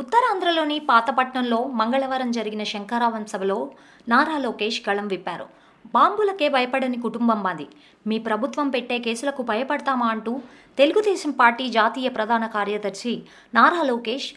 ఉత్తరాంధ్రలోని పాతపట్నంలో మంగళవారం జరిగిన శంకరావం సభలో నారా లోకేష్ గళం విప్పారు. బాంబులకే భయపడని కుటుంబం మాది. మీ ప్రభుత్వం పెట్టే కేసులకు భయపడతామా అంటూ తెలుగుదేశం పార్టీ జాతీయ ప్రధాన కార్యదర్శి నారా లోకేష్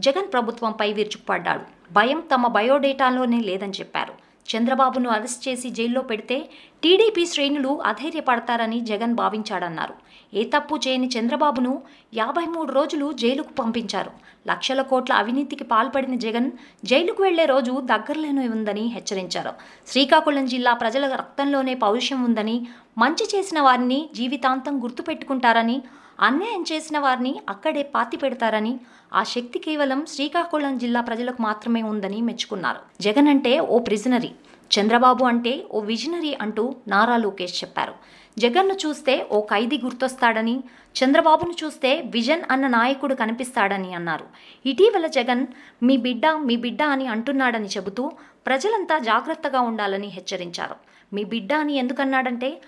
జగన్ ప్రభుత్వంపై విరుచుకుపడ్డాడు. భయం తమ బయోడేటాలోనే లేదని చెప్పారు. చంద్రబాబును అరెస్ట్ చేసి జైల్లో పెడితే టీడీపీ శ్రేణులు అధైర్యపడతారని జగన్ భావించాడన్నారు. ఏ తప్పు చేయని చంద్రబాబును యాభై మూడు రోజులు జైలుకు పంపించారు. లక్షల కోట్ల అవినీతికి పాల్పడిన జగన్ జైలుకు వెళ్ళే రోజు దగ్గరలోనే ఉందని హెచ్చరించారు. శ్రీకాకుళం జిల్లా ప్రజల రక్తంలోనే పౌరుషం ఉందని మంచి చేసిన వారిని జీవితాంతం గుర్తుపెట్టుకుంటారని అన్యాయం చేసిన వారిని అక్కడే పాతి పెడతారని ఆ శక్తి కేవలం శ్రీకాకుళం జిల్లా ప్రజలకు మాత్రమే ఉందని మెచ్చుకున్నారు. జగన్ అంటే ఓ ప్రిజనరీ చంద్రబాబు అంటే ఓ విజనరీ అంటూ నారా లోకేష్ చెప్పారు. జగన్ను చూస్తే ఓ ఖైదీ గుర్తొస్తాడని చంద్రబాబును చూస్తే విజన్ అన్న నాయకుడు కనిపిస్తాడని అన్నారు. ఇటీవల జగన్ మీ బిడ్డ మీ బిడ్డ అని అంటున్నాడని చెబుతూ ప్రజలంతా జాగ్రత్తగా ఉండాలని హెచ్చరించారు. మీ బిడ్డ అని ఎందుకన్నాడంటే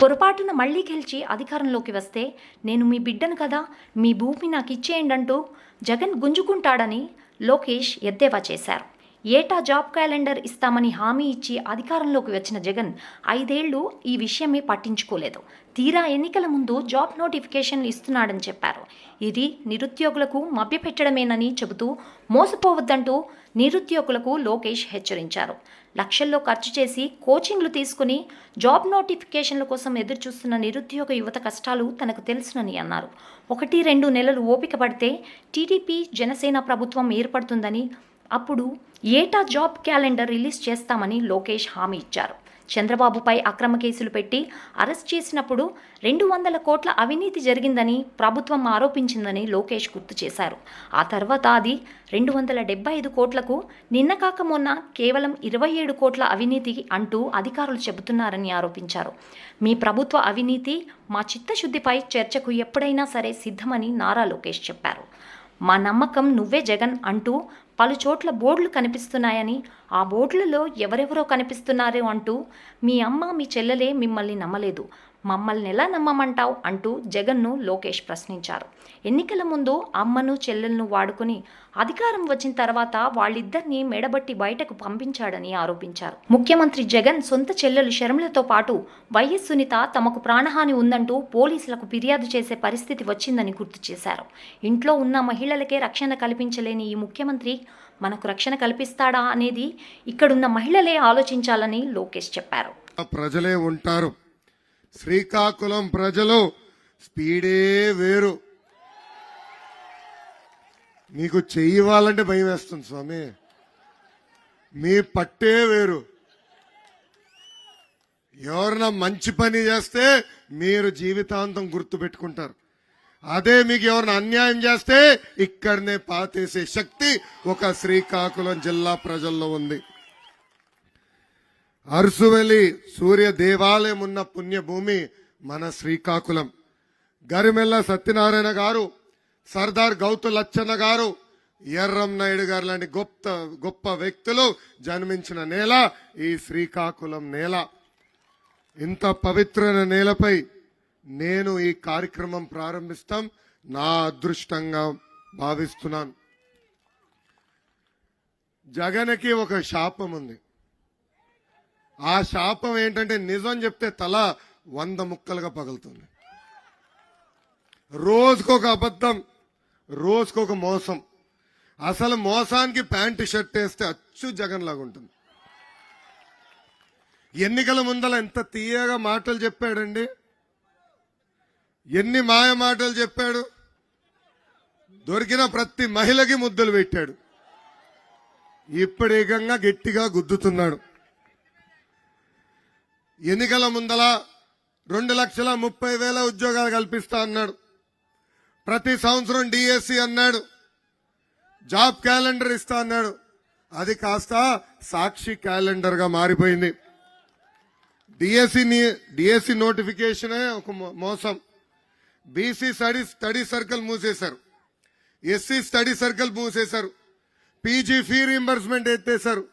పొరపాటున మళ్ళీ గెలిచి అధికారంలోకి వస్తే నేను మీ బిడ్డను కదా మీ భూమి నాకు ఇచ్చేయండి అంటూ జగన్ గుంజుకుంటాడని లోకేష్ ఎద్దేవా చేశారు. ఏటా జాబ్ క్యాలెండర్ ఇస్తామని హామీ ఇచ్చి అధికారంలోకి వచ్చిన జగన్ ఐదేళ్ళు ఈ విషయమే పట్టించుకోలేదు. తీరా ఎన్నికల ముందు జాబ్ నోటిఫికేషన్లు ఇస్తున్నాడని చెప్పారు. ఇది నిరుద్యోగులకు మభ్యపెట్టడమేనని చెబుతూ మోసపోవద్దంటూ నిరుద్యోగులకు లోకేష్ హెచ్చరించారు. లక్షల్లో ఖర్చు చేసి కోచింగ్లు తీసుకుని జాబ్ నోటిఫికేషన్ల కోసం ఎదురుచూస్తున్న నిరుద్యోగ యువత కష్టాలు తనకు తెలుసునని అన్నారు. ఒకటి రెండు నెలలు ఓపిక పడితే టీడీపీ జనసేన ప్రభుత్వం ఏర్పడుతుందని అప్పుడు ఏటా జాబ్ క్యాలెండర్ రిలీజ్ చేస్తామని లోకేష్ హామీ ఇచ్చారు. చంద్రబాబుపై అక్రమ కేసులు పెట్టి అరెస్ట్ చేసినప్పుడు రెండు వందల కోట్ల అవినీతి జరిగిందని ప్రభుత్వం ఆరోపించిందని లోకేష్ గుర్తు చేశారు. ఆ తర్వాత అది రెండు వందల డెబ్బై ఐదు కోట్లకు నిన్న కాక మొన్న కేవలం ఇరవై ఏడు కోట్ల అవినీతి అంటూ అధికారులు చెబుతున్నారని ఆరోపించారు. మీ ప్రభుత్వ అవినీతి మా చిత్తశుద్ధిపై చర్చకు ఎప్పుడైనా సరే సిద్ధమని నారా లోకేష్ చెప్పారు. మా నమ్మకం నువ్వే జగన్ అంటూ పలు చోట్ల బోర్డులు కనిపిస్తున్నాయని ఆ బోర్డులలో ఎవరెవరో కనిపిస్తున్నారో అంటూ మీ అమ్మ మీ చెల్లెలే మిమ్మల్ని నమ్మలేదు. మమ్మల్ని ఎలా నమ్మమంటావు? అంటూ జగన్ను లోకేష్ ప్రశ్నించారు. ఎన్నికల ముందు అమ్మను చెల్లెలను వాడుకుని అధికారం వచ్చిన తర్వాత వాళ్ళిద్దరినీ మెడబట్టి బయటకు పంపించాడని ఆరోపించారు. ముఖ్యమంత్రి జగన్ సొంత చెల్లెలు శర్మలతో పాటు వైఎస్ సునీత తమకు ప్రాణహాని ఉందంటూ పోలీసులకు ఫిర్యాదు చేసే పరిస్థితి వచ్చిందని గుర్తు చేశారు. ఇంట్లో ఉన్న మహిళలకే రక్షణ కల్పించలేని ఈ ముఖ్యమంత్రి మనకు రక్షణ కల్పిస్తాడా అనేది ఇక్కడున్న మహిళలే ఆలోచించాలని లోకేష్ చెప్పారు. ప్రజలే ఉంటారు. శ్రీకాకుళం ప్రజలు స్పీడే వేరు. మీకు చెయ్యాలంటే భయం వేస్తుంది స్వామి. మీ పట్టే వేరు. ఎవరైనా మంచి పని చేస్తే మీరు జీవితాంతం గుర్తు పెట్టుకుంటారు అదే మీకు ఎవరిన అన్యాయం చేస్తే ఇక్కడనే పాతేసే శక్తి ఒక శ్రీకాకుళం జిల్లా ప్రజల్లో ఉంది. అరుసువెలి సూర్య దేవాలయం ఉన్న పుణ్యభూమి మన శ్రీకాకుళం. గరిమెల్ల సత్యనారాయణ గారు సర్దార్ గౌతు లచ్చన్న గారు ఎర్రం నాయుడు గారు లాంటి గొప్ప గొప్ప వ్యక్తులు జన్మించిన నేల ఈ శ్రీకాకుళం నేల. ఇంత పవిత్రమైన నేలపై నేను ఈ కార్యక్రమం ప్రారంభిస్తాం. నా అదృష్టంగా భావిస్తున్నాను. జగన్కి ఒక శాపం ఉంది. ఆ శాపం ఏంటంటే నిజం చెప్తే తల వంద ముక్కలుగా పగులుతుంది. రోజుకొక అబద్ధం రోజుకొక మోసం. అసలు మోసానికి ప్యాంటు షర్ట్ వేస్తే అచ్చు జగన్ లాగా ఉంటుంది. ఎన్నికల ముందల ఎంత తీయగా మాటలు చెప్పాడండి. ఎన్ని మాయ మాటలు చెప్పాడు. దొరికిన ప్రతి మహిళకి ముద్దులు పెట్టాడు. ఇప్పటికంగా గట్టిగా గుద్దుతున్నాడు. ఎన్నికల ముందల రెండు లక్షల ముప్పై వేల ఉద్యోగాలు కల్పిస్తా అన్నాడు. ప్రతి సంవత్సరం డిఎస్సి అన్నాడు. జాబ్ క్యాలెండర్ ఇస్తా అన్నాడు. అది కాస్త సాక్షి క్యాలెండర్గా మారిపోయింది. డిఎస్సి డిఎస్సి నోటిఫికేషనే ఒక మోసం. బీసీ స్టడీ స్టడీ సర్కిల్ మూసేశారు. ఎస్సీ స్టడీ సర్కిల్ మూసేశారు. పీజీ ఫీ రీంబర్స్మెంట్ ఎత్తేశారు.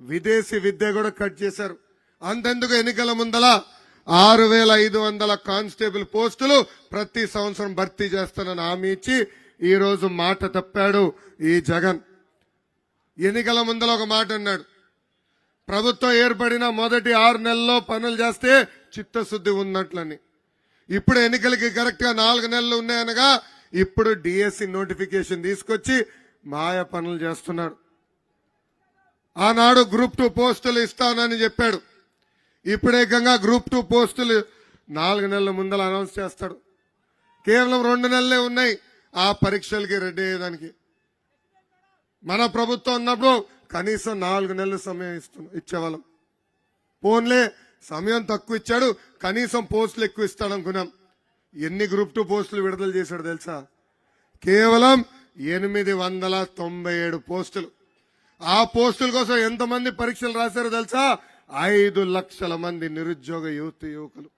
విదేశీ విద్య కూడా కట్ చేశారు. అంతెందుకు ఎన్నికల ముందల ఆరు వేల ఐదు వందల కానిస్టేబుల్ పోస్టులు ప్రతి సంవత్సరం భర్తీ చేస్తానని హామీ ఇచ్చి ఈరోజు మాట తప్పాడు ఈ జగన్. ఎన్నికల ముందల ఒక మాట అన్నాడు. ప్రభుత్వం ఏర్పడిన మొదటి ఆరు నెలల్లో పనులు చేస్తే చిత్తశుద్ధి ఉన్నట్లని. ఇప్పుడు ఎన్నికలకి కరెక్ట్గా నాలుగు నెలలు ఉన్నాయనగా ఇప్పుడు డిఎస్సి నోటిఫికేషన్ తీసుకొచ్చి మాయ పనులు చేస్తున్నాడు. ఆనాడు గ్రూప్ టూ పోస్టులు ఇస్తానని చెప్పాడు. ఇప్పుడేకంగా గ్రూప్ టూ పోస్టులు నాలుగు నెలల ముందర అనౌన్స్ చేస్తాడు. కేవలం రెండు నెలలే ఉన్నాయి ఆ పరీక్షలకి రెడీ అయ్యేదానికి. మన ప్రభుత్వం ఉన్నప్పుడు కనీసం నాలుగు నెలలు సమయం ఇస్తున్నాం ఇచ్చేవాళ్ళం. పోన్లే సమయం తక్కువ ఇచ్చాడు కనీసం పోస్టులు ఎక్కువ ఇస్తాడనుకున్నాం. ఎన్ని గ్రూప్ టూ పోస్టులు విడుదల చేశాడు తెలుసా? కేవలం ఎనిమిది వందల తొంభై ఏడు పోస్టులు. ఆ పోస్టుల కోసం ఎంతమంది పరీక్షలు రాశారో తెలుసా? ఐదు లక్షల మంది నిరుద్యోగ యువత యువకులు.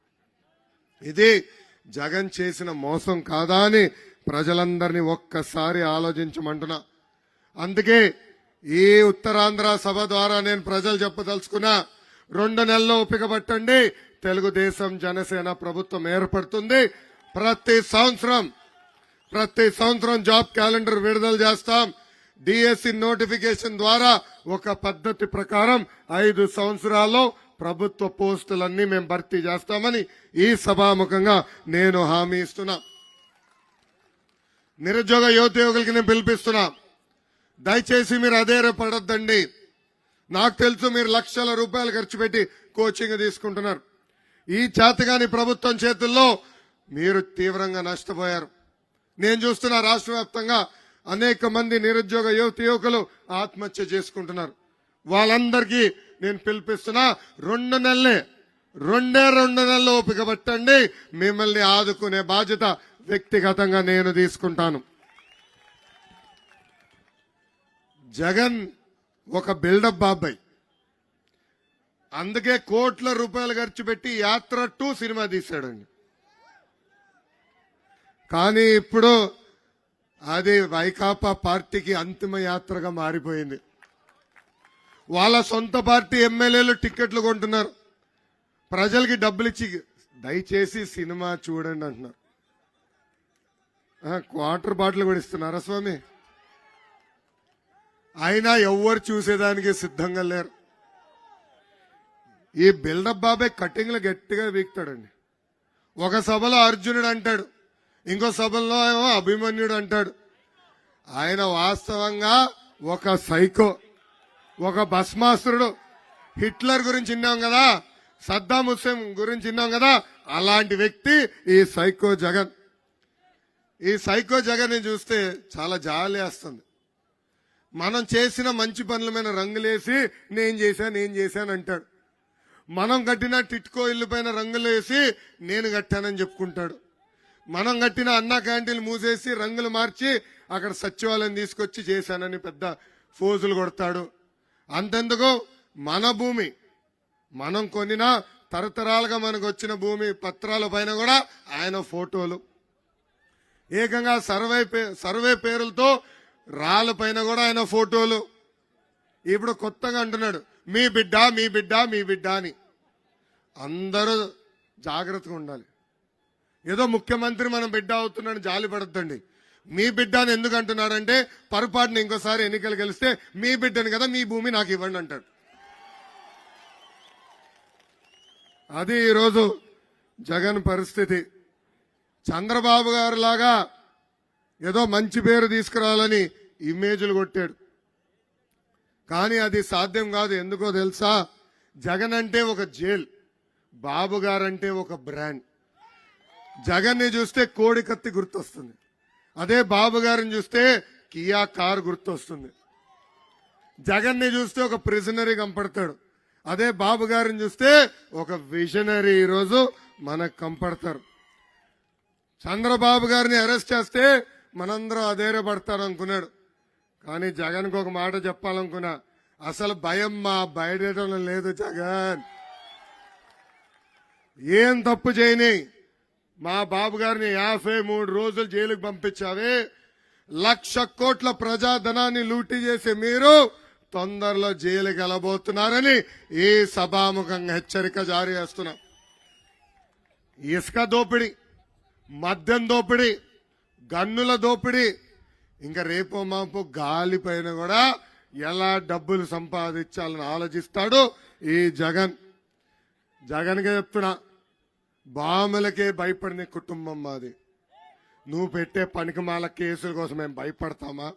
ఇది జగన్ చేసిన మోసం కాదా అని ప్రజలందరినీ ఒక్కసారి ఆలోచించమంటున్నా. అందుకే ఈ ఉత్తరాంధ్ర సభ ద్వారా నేను ప్రజలు చెప్పదలుచుకున్నా రెండు నెలల్లో ఓపిక పట్టండి తెలుగుదేశం జనసేన ప్రభుత్వం ఏర్పడుతుంది. ప్రతి సంవత్సరం ప్రతి సంవత్సరం జాబ్ క్యాలెండర్ విడుదల చేస్తాం. డిఎస్సి నోటిఫికేషన్ ద్వారా ఒక పద్ధతి ప్రకారం ఐదు సంవత్సరాల్లో ప్రభుత్వ పోస్టులన్నీ మేము భర్తీ చేస్తామని ఈ సభాముఖంగా నేను హామీ ఇస్తున్నా. నిరుద్యోగ యువతయోగులకి నేను పిలిపిస్తున్నా. దయచేసి మీరు అదేరే పడొద్దండి. నాకు తెలుసు మీరు లక్షల రూపాయలు ఖర్చు పెట్టి కోచింగ్ తీసుకుంటున్నారు. ఈ చేతగాని ప్రభుత్వం చేతుల్లో మీరు తీవ్రంగా నష్టపోయారు. నేను చూస్తున్న రాష్ట్ర వ్యాప్తంగా అనేక మంది నిరుద్యోగ యువత యువకులు ఆత్మహత్య చేసుకుంటున్నారు. వాళ్ళందరికీ నేను పిలిపిస్తున్నా రెండు నెలలే రెండే రెండు నెలలు ఓపిక పట్టండి మిమ్మల్ని ఆదుకునే బాధ్యత వ్యక్తిగతంగా నేను తీసుకుంటాను. జగన్ ఒక బిల్డప్ బాబాయ్ అందుకే కోట్ల రూపాయలు ఖర్చు పెట్టి యాత్ర టూ సినిమా తీశాడండి. కానీ ఇప్పుడు అది వైకాపా పార్టీకి అంతిమ యాత్రగా మారిపోయింది. వాళ్ళ సొంత పార్టీ ఎమ్మెల్యేలు టిక్కెట్లు కొంటున్నారు. ప్రజలకి డబ్బులు ఇచ్చి దయచేసి సినిమా చూడండి అంటున్నారు. క్వార్టర్ బాటిల్ కూడా ఇస్తున్నారా స్వామి? అయినా ఎవ్వరు చూసేదానికి సిద్ధంగా లేరు. ఈ బిల్డప్ బాబాయ్ కటింగ్లు గట్టిగా వీక్తాడండి. ఒక సభలో అర్జునుడు అంటాడు ఇంకో సభలో ఏమో అభిమన్యుడు అంటాడు. ఆయన వాస్తవంగా ఒక సైకో ఒక భస్మాసురుడు. హిట్లర్ గురించి విన్నాం కదా సద్దాం హుస్సేన్ గురించి విన్నాం కదా అలాంటి వ్యక్తి ఈ సైకో జగన్. ఈ సైకో జగన్ చూస్తే చాలా జాలి వేస్తుంది. మనం చేసిన మంచి పనుల మీద రంగులేసి నేను చేశాను నేను చేశాను అంటాడు. మనం కట్టిన టిట్కో ఇల్లు పైన రంగులు వేసి నేను కట్టానని చెప్పుకుంటాడు. మనం కట్టిన అన్న క్యాంటీన్లు మూసేసి రంగులు మార్చి అక్కడ సచివాలయం తీసుకొచ్చి చేశానని పెద్ద ఫోజులు కొడతాడు. అంతెందుకు మన భూమి మనం కొనిన తరతరాలుగా మనకు వచ్చిన భూమి పత్రాల పైన కూడా ఆయన ఫోటోలు. ఏకంగా సర్వే సర్వే పేరులతో రాళ్ళ పైన కూడా ఆయన ఫోటోలు. ఇప్పుడు కొత్తగా అంటున్నాడు మీ బిడ్డ మీ బిడ్డ మీ బిడ్డ అని. అందరూ జాగ్రత్తగా ఉండాలి. ఏదో ముఖ్యమంత్రి మనం బిడ్డ అవుతున్నాడు జాలి పడద్దండి. మీ బిడ్డ అని ఎందుకు అంటున్నాడంటే పొరపాటున ఇంకోసారి ఎన్నికలు గెలిస్తే మీ బిడ్డని కదా మీ భూమి నాకు ఇవ్వండి అంటాడు అది ఈరోజు జగన్ పరిస్థితి. చంద్రబాబు గారు లాగా ఏదో మంచి పేరు తీసుకురావాలని ఇమేజ్లు కొట్టాడు. కానీ అది సాధ్యం కాదు ఎందుకో తెలుసా? జగన్ అంటే ఒక జైల్ బాబు గారంటే ఒక బ్రాండ్. జగన్ని చూస్తే కోడి కత్తి గుర్తొస్తుంది. అదే బాబు గారిని చూస్తే కియా కారు గుర్తొస్తుంది. జగన్ని చూస్తే ఒక ప్రిజనరీ కంపడతాడు. అదే బాబు గారిని చూస్తే ఒక విజనరీ ఈరోజు మనకు కంపడతారు. చంద్రబాబు గారిని అరెస్ట్ చేస్తే మనందరం అధైర్యపడతారు అనుకున్నాడు. కానీ జగన్కి ఒక మాట చెప్పాలనుకున్నా అసలు భయం మా బయటం లేదు జగన్. ఏం తప్పు చేయని? మా బాబు గారిని యాభై మూడు రోజులు జైలుకు పంపించావే. లక్ష కోట్ల ప్రజాధనాన్ని లూటీ చేసి మీరు తొందరలో జైలుకి వెళ్ళబోతున్నారని ఈ సభాముఖంగా హెచ్చరిక జారీ చేస్తున్నా. ఇసుక దోపిడీ మద్యం దోపిడీ గన్నుల దోపిడీ ఇంకా రేపో మాపు గాలి పైన కూడా ఎలా డబ్బులు సంపాదించాలని ఆలోచిస్తాడు ఈ జగన్. జగన్గా చెప్తున్నా బామలకే భయపడిన కుటుంబం మాది. నువ్వు పెట్టే పనికిమాల కేసుల కోసం మేము భయపడతామా?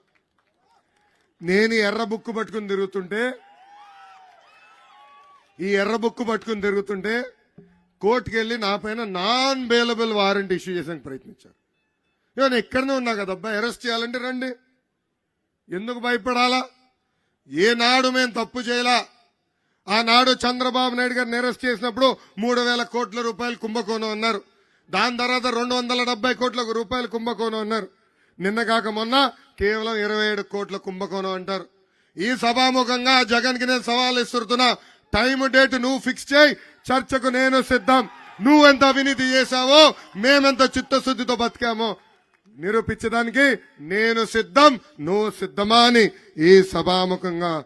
నేను ఎర్ర బుక్కు పట్టుకుని తిరుగుతుంటే ఈ ఎర్ర బుక్కు పట్టుకుని తిరుగుతుంటే కోర్టుకెళ్ళి నా పైన నాన్ బెయిలబుల్ వారెంట్ ఇష్యూ చేసానికి ప్రయత్నించారు. నేను ఇక్కడనే ఉన్నా కదా అబ్బాయి అరెస్ట్ చేయాలంటే రండి. ఎందుకు భయపడాలా? ఏనాడు మేము తప్పు చేయలా? ఆనాడు చంద్రబాబు నాయుడు గారిని అరెస్ట్ చేసినప్పుడు మూడు వేల కోట్ల రూపాయలు కుంభకోణం అన్నారు. దాని తర్వాత రెండు వందల డెబ్బై కోట్ల రూపాయలు కుంభకోణం అన్నారు. నిన్న కాక మొన్న కేవలం ఇరవై ఏడు కోట్ల కుంభకోణం అంటారు. ఈ సభాముఖంగా జగన్కి నేను సవాల్ ఇస్తున్నా టైం డేట్ నువ్వు ఫిక్స్ చేయి. చర్చకు నేను సిద్ధం. నువ్వెంత అవినీతి చేశావో మేమెంత చిత్తశుద్ధితో బతికామో. నిరూపించడానికి నేను సిద్ధం నువ్వు సిద్ధమా అని ఈ సభాముఖంగా